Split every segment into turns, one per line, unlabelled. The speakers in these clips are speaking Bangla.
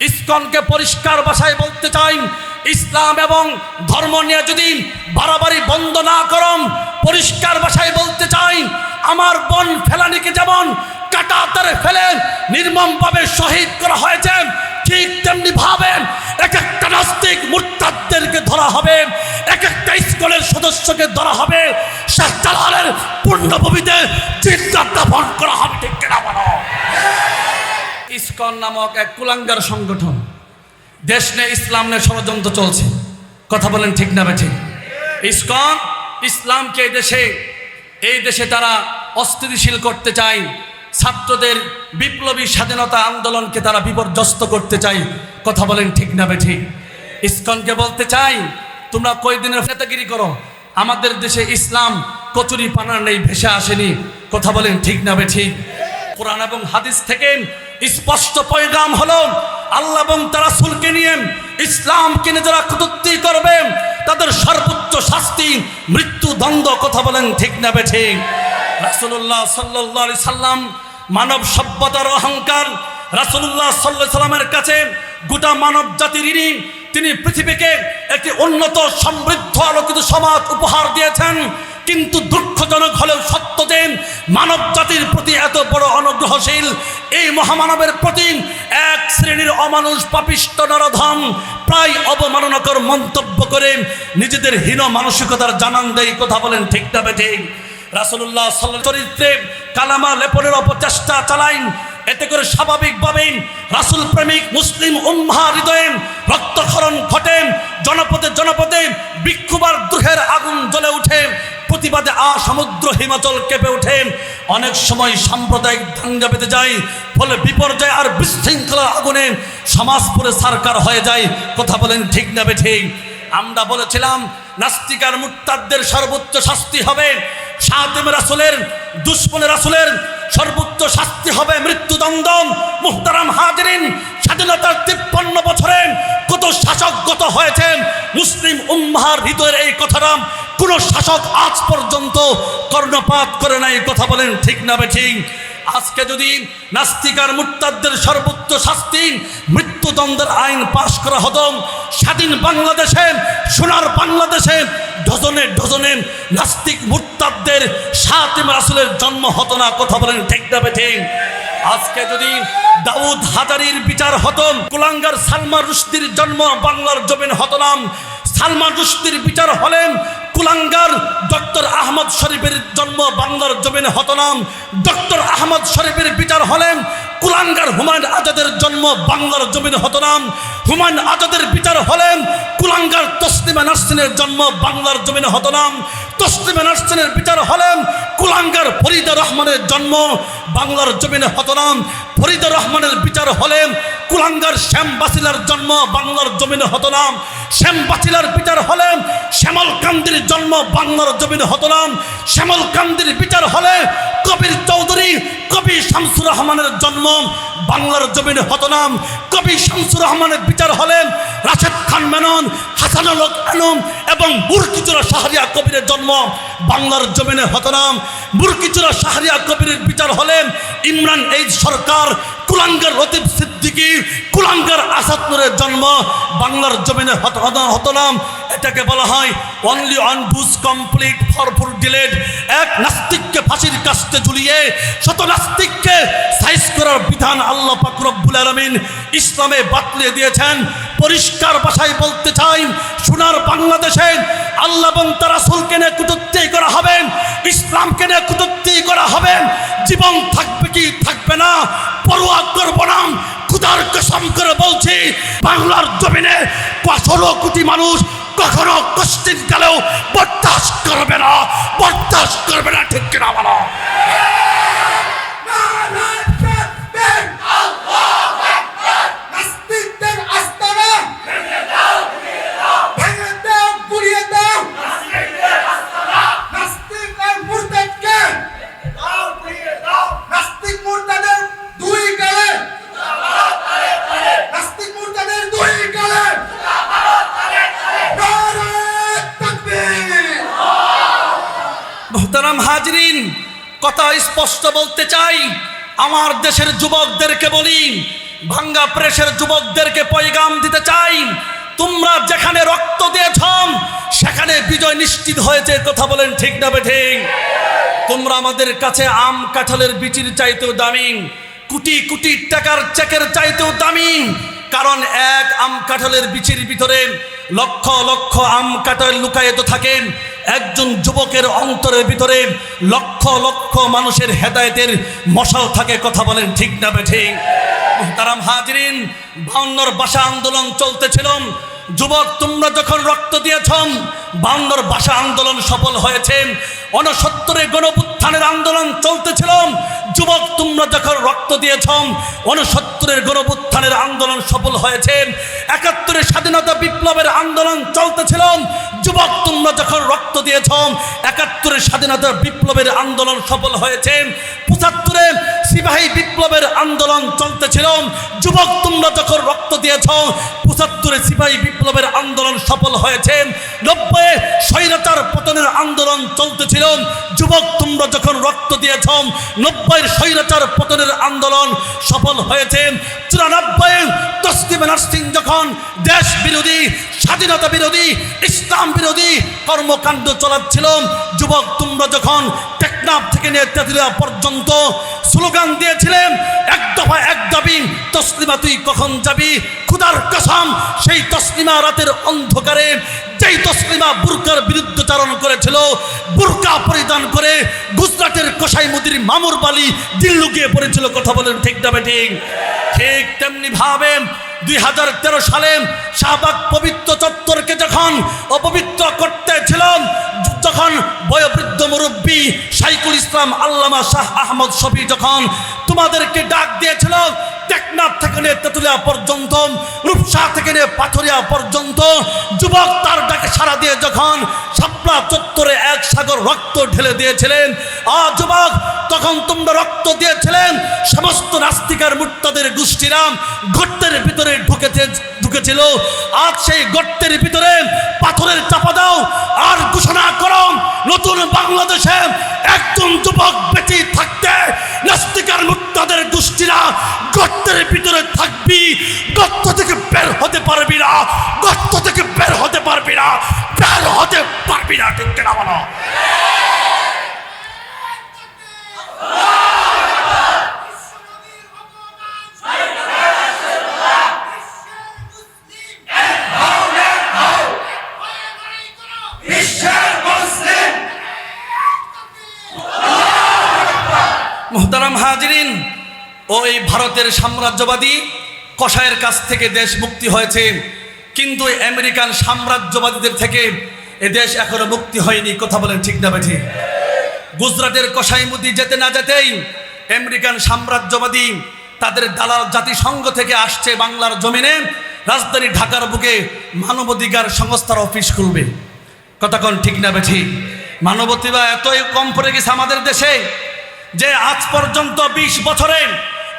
ইসকনকে পরিষ্কার ভাষায় বলতে চাই, ইসলাম এবং ধর্ম নিয়ে যদি বাড়াবাড়ি বন্ধ না করম, পরিষ্কার ভাষায় বলতে চাই, আমার বন ফেলানিকে যেমন কাটাতারে ফেলে নির্মমভাবে শহীদ করা হয়েছে, ঠিক তেমনি ভাবেন এক একটা নাস্তিক মুরতাদদেরকে ধরা হবে এক একটা স্কুলের সদস্যকে ধরা হবে শেখ জালালের পূর্ণভূমিতে চিন্তাত্মাপন করা হবে, ঠিক কিনা বলো? ইসকন নামক এক কুলাঙ্গার সংগঠন। দেশ নিয়ে ইসলাম নিয়ে ষড়যন্ত্র চলছে। কথা বলেন ঠিক না বেঠিক ইসকন ইসলামকে দেশে? এই দেশে তারা অস্থিতিশীল করতে চায়। ছাত্রদের বিপ্লবী স্বাধীনতা আন্দোলনকে তারা বিপর্যস্ত করতে চাই কথা বলেন ঠিক না বেঠিক ইসকনকে বলতে চাই, তোমরা কয়দিনের নেতাগিরি করো? আমাদের দেশে ইসলাম কচুরি পানার নেই, ভেসে আসেনি। কথা বলেন ঠিক না বেঠিক কোরআন এবং হাদিস থেকে স্পষ্ট পয়গাম হলো আল্লাহ এবং তারা সুলকে নিয়ে ইসলামকে নিয়ে যারা কটূক্তি করবে, তাদের সর্বোচ্চ শাস্তি, মৃত্যু, দ্বন্দ্ব কথা বলেন ঠিক না বেঠে রাসুল্লাহ সাল্লাহ সাল্লাম মানব সভ্যতার অহংকার রাসুল্লাহ সাল্লাহ সাল্লামের কাছে গোটা মানব জাতির ঋণী তিনি পৃথিবীকে একটি উন্নত সমৃদ্ধ আলোকিত সমাজ উপহার দিয়েছেন। কিন্তু দুঃখজনক হলেও সত্য দেন মানব জাতির প্রতি এত বড় অনুগ্রহশীল, এই মহামানবের প্রতি এক শ্রেণির অমানুষ পাপিষ্ট নরধম প্রায় অবমাননাকর মন্তব্য করে নিজেদের হীন মানসিকতার জানান দেয় কথা বলেন ঠিক না বেঠে। রাসুল্লাহ চরিত্রে কালামা লেপনের অপচেষ্টা চালাইন, এতে করে স্বাভাবিকভাবেই রাসুল প্রেমিক মুসলিম উম্মা হৃদয়ে রক্তক্ষরণ ঘটে, জনপদে জনপদে বিক্ষুবার দুঃখের আগুন জ্বলে উঠে প্রতিবাদে আ সমুদ্র হিমাচল কেঁপে ওঠে। অনেক সময় সাম্প্রদায়িক দাঙ্গা পেতে যায়, ফলে বিপর্যয় আর বিশৃঙ্খলার আগুনে সমাজ পুরে সারকার হয়ে যায়। কথা বলেন ঠিক না বেঠিক আমরা বলেছিলাম নাস্তিকার মুক্তারদের সর্বোচ্চ শাস্তি হবে সাতেম রাসুলের দুশ্মনের রাসুলের সর্বোচ্চ শাস্তি হবে মৃত্যুদণ্ড মুহতারাম হাজরিন, স্বাধীনতার তিপ্পান্ন বছরে কত শাসক গত হয়েছেন? মুসলিম উম্মাহার হৃদয়ের এই কথাটা কোন শাসক আজ পর্যন্ত কর্ণপাত করে নাই, কথা বলেন ঠিক না বেঠিক আজকে যদি নাস্তিকার মুক্তারদের সর্বোচ্চ শাস্তি, মৃত্যুদণ্ডের আইন পাশ করা হতো, স্বাধীন বাংলাদেশে, সোনার বাংলাদেশে ডজনে ডজনে নাস্তিক মুক্তারদের সাতিম রাসুলের জন্ম হতো না, কথা বলেন ঠিক না বেঠিক আজকে যদি দাউদ হাজারির বিচার হতো, কুলাঙ্গার সালমা রুশদির জন্ম বাংলার জমিন হতো না সালমান রুশদির বিচার হলেন কুলাঙ্গার ডক্টর আহমদ শরীফের জন্ম বাংলার জমিনে হতো না ডক্টর আহমদ শরীফের বিচার হলেন কুলাঙ্গার হুমায়ুন আজাদের জন্ম বাংলার জমিনে হতো না হুমায়ুন আজাদের বিচার হলেন কুলাঙ্গার তসলিমা নাসিনের জন্ম বাংলার জমিনে হতো না তসলিমা নার্সিনের বিচার হলেন কুলাঙ্গার ফরিদা রহমানের জন্ম বাংলার জমিনে হতো না ফরিদা রহমানের বিচার হলেন কুলাঙ্গার শ্যাম বাসিলার জন্ম, বাংলার জমিনে হতো না শ্যাম বাসিলার বিচার হলেন শ্যামল কান্দির জন্ম, বাংলার জমিনে হতো শ্যামল কান্দির বিচার হলে কবির চৌধুরী, কবি শামসুর রহমানের জন্ম, বাংলার জমিনে হতো কবি শামসুর রহমানের বিচার হলেন রাশেদ খান মেনন, হাসানুল আলম এবং বুরকিচুরা শাহরিয়া কবিরের জন্ম। বাংলার জমিনে হতো না বুরকিচুরা শাহরিয়া কবিরের বিচার হলেন ইমরান এই সরকার, কুলাঙ্গার লতিফ সিদ্দিকী, কুলাঙ্গার আসাদ নুরের জন্ম। বাংলার জমিনে হতো হতো- হতো এটাকে বলা হয় অনলি অন বুজ কমপ্লিট ফর ফুল ডিলেড এক নাস্তিককে ফাঁসির কাস্তে ঝুলিয়ে শত নাস্তিককে সাইজ করার বিধান আল্লাহ পাক রব্বুল আলামিন ইসলামে বাতলিয়ে দিয়েছেন। পরিষ্কার ভাষায় বলতে চাই, সোনার বাংলাদেশে আল্লাহ এবং তার রাসূলকে নিয়ে করা হবে, ইসলামকে নিয়ে কুটুক্তি করা হবে, জীবন থাকবে কি থাকবে না, পরোয়া করব না খুদার কসম করে বলছি, বাংলার জমিনে ষোলো কোটি মানুষ কখনো কষ্টিন কালেও বরদাস্ত করবে না, বরদাস্ত করবে না, ঠিক কিনা বলো? স্পষ্ট বলতে চাই, আমার দেশের যুবকদেরকে বলি, ভাঙ্গা প্রেসের যুবকদেরকে পয়গাম দিতে চাই, তোমরা যেখানে রক্ত দিয়েছ সেখানে বিজয় নিশ্চিত হয়েছে, কথা বলেন ঠিক না বেঠিক তোমরা আমাদের কাছে আম কাঁঠালের বিচির চাইতেও দামি, কোটি কোটি টাকার চেকের চাইতেও দামি কারণ এক আম কাঁঠালের বিচির ভিতরে লক্ষ লক্ষ আম কাঁঠাল লুকায়িত থাকেন একজন যুবকের অন্তরের ভিতরে লক্ষ লক্ষ মানুষের হেদায়েতের মশাল থাকে, কথা বলেন ঠিক না বেঠিক তারাম হাজরিন, বাউন্নর বাসা আন্দোলন চলতেছিল। যুবক, তোমরা যখন রক্ত দিয়েছন বান্দর ভাষা আন্দোলন সফল হয়েছে। অনসত্তরে গণপুত্থানের আন্দোলন চলতেছিল। যুবক, তোমরা যখন রক্ত দিয়েছ অনসত্তরের গণপুত্থানের আন্দোলন সফল হয়েছে। স্বাধীনতা বিপ্লবের আন্দোলন চলতেছিল। যুবক, তোমরা যখন রক্ত দিয়েছ, একাত্তরের স্বাধীনতা বিপ্লবের আন্দোলন সফল হয়েছে। পঁচাত্তরে সিপাহী বিপ্লবের আন্দোলন চলতেছিল। যুবক, তোমরা যখন রক্ত দিয়েছ, পঁচাত্তরে সিপাহী বিপ্লবের আন্দোলন সফল হয়েছে। নব্বই স্বৈরাচার পতনের আন্দোলন চলতেছিল। যুবক, তোমরা যখন রক্ত দিয়েছ, নব্বইয়ের স্বৈরাচার পতনের আন্দোলন সফল হয়েছে। চুরানব্বই তসলিম নার্সিং যখন দেশ বিরোধী, স্বাধীনতা বিরোধী, ইসলাম বিরোধী কর্মকাণ্ড চলাচ্ছিল, যুবক তোমরা যখন টেকনাফ থেকে নিয়ে তেতুলিয়া পর্যন্ত স্লোগান দিয়েছিলেন, এক দফা এক দাবি, তসলিমা তুই কখন যাবি? খুদার কসম, সেই তসলিমা রাতের অন্ধকারে, যেই তসলিমা বুরকার বিরুদ্ধচারণ করেছিল, বুরকা পরিধান করে গুজরাটের কসাই মুদির মামুর বালি দিল লুকিয়ে পড়েছিল, কথা বলেন ঠিক না ঠিক ঠিক তেমনি ভাবে দুই হাজার তেরো সালে শাহবাগ পবিত্র চত্বরকে যখন অপবিত্র করতে করতেছিল যখন বয়োবৃদ্ধ মুরব্বী সাইকুল ইসলাম আল্লামা শাহ আহমদ শফি যখন তোমাদেরকে ডাক দিয়েছিল টেকনাফ থেকে নিয়ে তেতুলিয়া পর্যন্ত, রূপসা থেকে নিয়ে পাথরিয়া পর্যন্ত, যুবক তার ডাকে সারা দিয়ে যখন শাপলা চত্বরে এক সাগর রক্ত ঢেলে দিয়েছিলেন, আ যুবক, তখন তোমরা রক্ত দিয়েছিলেন, সমস্ত নাস্তিকার মুক্তাদের গোষ্ঠীরাম গর্তের ভিতরে ঢুকেছে ঢুকেছিল আজ সেই গর্তের ভিতরে পাথরের চাপা দাও আর ঘোষণা করো, নতুন বাংলাদেশে একজন যুবক বেঁচে থাকতে নাস্তিকার মুক্তাদের গোষ্ঠীরা গর্তের ভিতরে থাকবি, গর্ত থেকে বের হতে পারবি না, গর্ত থেকে বের হতে পারবি না, বের হতে পারবি না, ঠিক কিনা বলো? ভারতের সাম্রাজ্যবাদী কষায়ের কাছ থেকে দেশ মুক্তি হয়েছে। কিন্তু আমেরিকান সাম্রাজ্যবাদীদের থেকে এ দেশ এখনও মুক্তি হয়নি। কথা বলেন ঠিক না বেঠি? গুজরাটের কষাই মুদি যেতে না যেতেই আমেরিকান সাম্রাজ্যবাদী তাদের দালাল জাতিসংঘ থেকে আসছে বাংলার জমিনে। রাজধানী ঢাকার বুকে মানবাধিকার সংস্থার অফিস খুলবে। কতক্ষণ ঠিক না বেঠি? মানবতিবা এতই কম পড়ে গেছে আমাদের দেশে যে আজ পর্যন্ত ২০ বছরে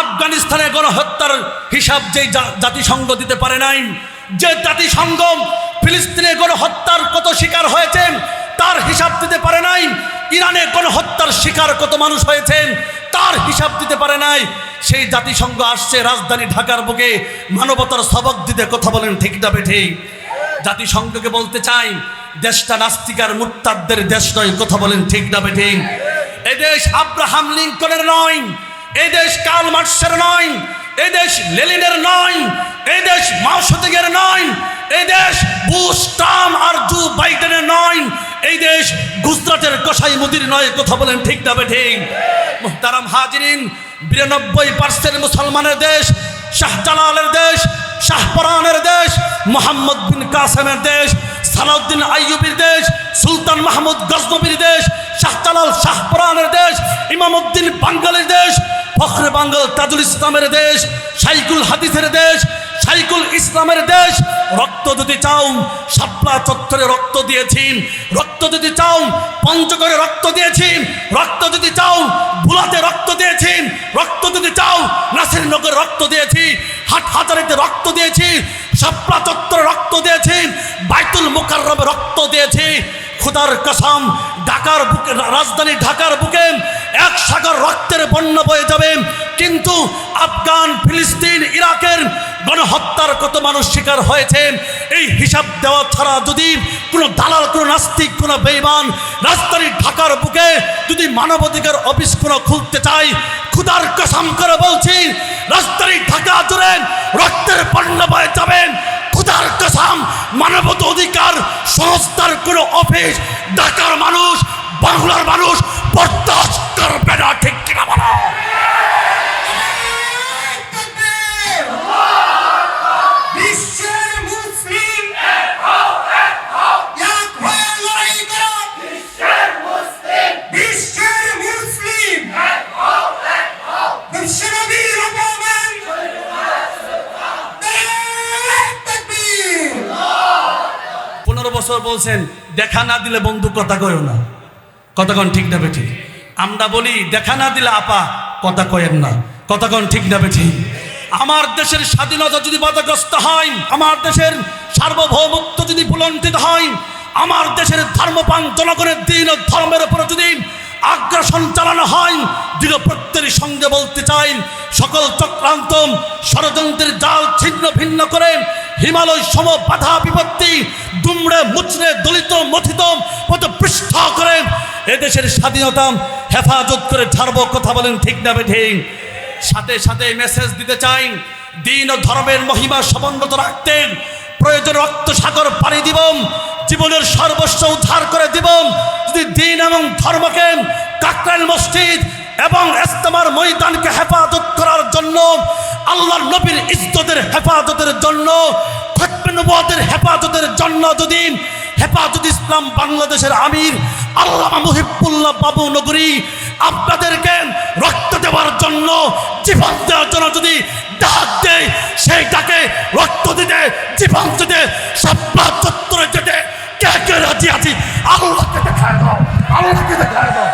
আফগানিস্তানে গণহত্যার হিসাব যে জাতিসংঘ দিতে পারে নাই, যে জাতিসংঘ ফিলিস্তিনে গণহত্যার কত শিকার হয়েছেন তার হিসাব দিতে পারে নাই ইরানে গণহত্যার শিকার কত মানুষ হয়েছেন তার হিসাব দিতে পারে নাই, সেই জাতিসংঘ আসছে রাজধানী ঢাকার বুকে, মানবতার সবক দিতে কথা বলেন ঠিক না বেঠে। জাতিসংঘকে বলতে চাই, দেশটা নাস্তিকার মুক্তাদের দেশ নয়, কথা বলেন ঠিক না বেঠিক এদেশ আব্রাহাম লিঙ্কনের নয় এ দেশ কার্ল মার্কসের নয় এদেশ লেলিনের নয়, এ দেশ মাওসতিগের নয় এই দেশ বুশ আর জু বাইডেনের নয়, এই দেশ গুজরাটের কসাই মুদির নয়, কথা বলেন ঠিক না বেঠিক। মুহতারাম হাজিরিন, বিরানব্বই পার্সেন্ট মুসলমানের দেশ, শাহজালালের দেশ, শাহপরানের দেশ, মোহাম্মদ বিন কাসেমের দেশ, সালাউদ্দিন আইয়ুবির দেশ, সুলতান মাহমুদ গজনবীর দেশ, শাহজালাল শাহপরানের দেশ ইমামউদ্দিন বাঙ্গালের দেশ ফখরে বাঙ্গাল, তাজুল ইসলামের দেশ সাইকুল হাদিসের দেশ সাইকুল ইসলামের দেশ। রক্ত যদি চাও, শাপলা চত্বরে রক্ত দিয়েছি, রক্ত যদি চাও, পঞ্চগড়ে রক্ত দিয়েছি, রক্ত যদি চাও বুলাতে রক্ত দিয়েছি, রক্ত যদি চাও, নাসিরনগরে রক্ত দিয়েছি হাট হাজারিতে রক্ত দিয়েছি, শাপলা চত্বরে রক্ত দিয়েছি, বাইতুল মুকাররমে রক্ত দিয়েছি। খুদার কসম, ঢাকার বুকে, রাজধানী ঢাকার বুকে এক সাগর রক্তের বন্যা বয়ে যাবে। কিন্তু আফগান, ফিলিস্তিন, ইরাকের গণহত্যার কত মানুষ শিকার হয়েছে, এই হিসাব দেওয়া ছাড়া যদি কোনো দালাল, কোনো নাস্তিক, কোনো বেইমান রাজধানী ঢাকার বুকে যদি মানবাধিকার অফিস কোনো খুলতে চায় খুদার কসম করে বলছি, রাজধানী ঢাকা জুড়ে রক্তের বন্যা বয়ে যাবেন খুদার কসম মানবত অধিকার সংস্থার কোনো অফিস ঢাকার বছর বলছেন, দেখা না দিলে বন্ধু কথা কয়েও না। কথা কন ঠিক না বেঠি। আমরা বলি, দেখা না দিলে আপা কথা কয়েন না। কথা কন ঠিক না বেঠি। আমার দেশের স্বাধীনতা যদি বাধাগ্রস্ত হয়, আমার দেশের সার্বভৌমত্ব যদি বুলন্টিত হয়, আমার দেশের ধর্মপান জনগণের দিন ধর্মের উপরে যদি আগ্রাসন চালানো হয় দৃঢ় প্রত্যয়ের সঙ্গে বলতে চাই, সকল চক্রান্ত ষড়যন্ত্রের জাল ছিন্ন ভিন্ন করে, হিমালয় সম বাধা বিপত্তি, দুমড়ে মুচড়ে দলিত মথিত পথ পৃষ্ঠ করে, এদেশের স্বাধীনতা হেফাজত করে ছাড়বো, কথা বলেন ঠিক না ঠিক সাথে সাথে মেসেজ দিতে চাই, দিন ও ধর্মের মহিমা সমুন্নত রাখতে, প্রয়োজন রক্ত সাগর পাড়ি দিব জীবনের সর্বস্ব উদ্ধার করে দিব। যদি দিন এবং ধর্মকে কাকরাইল মসজিদ এবং ইস্তেমার ময়দানকে হেফাজত করার জন্য, আল্লাহর নবীর ইজ্জতের হেফাজতের জন্য, খতমে হেফাজতের জন্য যদি হেফাজত ইসলাম বাংলাদেশের আমির আল্লামা মুহিবুল্লাহ বাবু নগরী আপনাদেরকে রক্ত দেওয়ার জন্য, জীবন দেওয়ার জন্য যদি ডাক দেয়, সেই ডাকে রক্ত দিতে জীবন দিতে সাপ্পা চত্বরে যেতে। কে কে রাজি আছি? আল্লাহকে দেখায় দাও, আল্লাহকে দেখায় দাও।